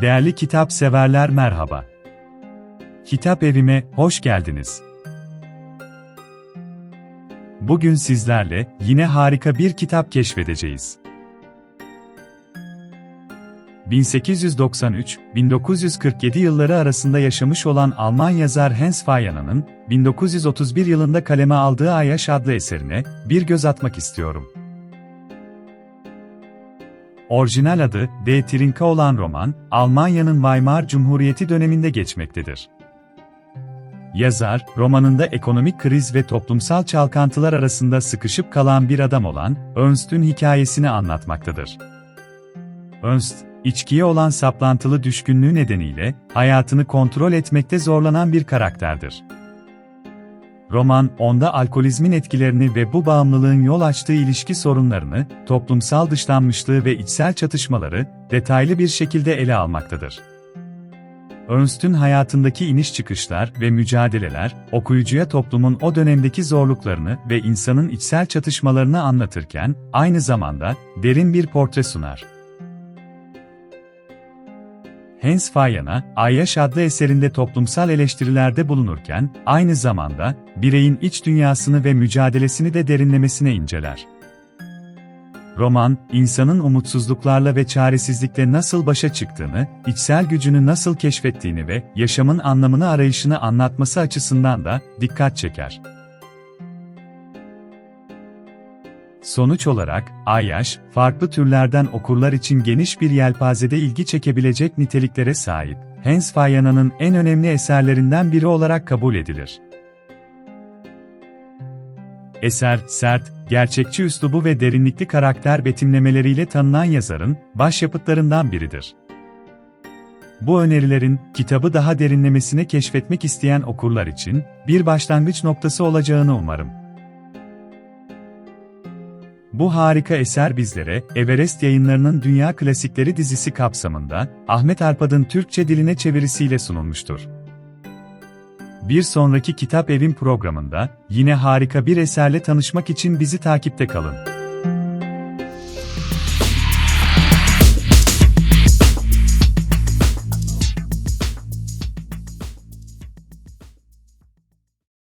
Değerli kitap severler merhaba. Kitap evime hoş geldiniz. Bugün sizlerle yine harika bir kitap keşfedeceğiz. 1893-1947 yılları arasında yaşamış olan Alman yazar Hans Fayanna'nın 1931 yılında kaleme aldığı Ayaş adlı eserine bir göz atmak istiyorum. Orijinal adı D. Trinka olan roman, Almanya'nın Weimar Cumhuriyeti döneminde geçmektedir. Yazar, romanında ekonomik kriz ve toplumsal çalkantılar arasında sıkışıp kalan bir adam olan Ernst'ün hikayesini anlatmaktadır. Ernst, içkiye olan saplantılı düşkünlüğü nedeniyle hayatını kontrol etmekte zorlanan bir karakterdir. Roman, onda alkolizmin etkilerini ve bu bağımlılığın yol açtığı ilişki sorunlarını, toplumsal dışlanmışlığı ve içsel çatışmaları detaylı bir şekilde ele almaktadır. Ernst'ün hayatındaki iniş çıkışlar ve mücadeleler, okuyucuya toplumun o dönemdeki zorluklarını ve insanın içsel çatışmalarını anlatırken, aynı zamanda derin bir portre sunar. Hans Fayana, Ayyaş adlı eserinde toplumsal eleştirilerde bulunurken, aynı zamanda, bireyin iç dünyasını ve mücadelesini de derinlemesine inceler. Roman, insanın umutsuzluklarla ve çaresizlikle nasıl başa çıktığını, içsel gücünü nasıl keşfettiğini ve yaşamın anlamını arayışını anlatması açısından da dikkat çeker. Sonuç olarak, Ayyaş, farklı türlerden okurlar için geniş bir yelpazede ilgi çekebilecek niteliklere sahip, Hans Fayana'nın en önemli eserlerinden biri olarak kabul edilir. Eser, sert, gerçekçi üslubu ve derinlikli karakter betimlemeleriyle tanınan yazarın başyapıtlarından biridir. Bu önerilerin, kitabı daha derinlemesine keşfetmek isteyen okurlar için bir başlangıç noktası olacağını umarım. Bu harika eser bizlere, Everest yayınlarının Dünya Klasikleri dizisi kapsamında, Ahmet Arpad'ın Türkçe diline çevirisiyle sunulmuştur. Bir sonraki Kitap Evim programında, yine harika bir eserle tanışmak için bizi takipte kalın.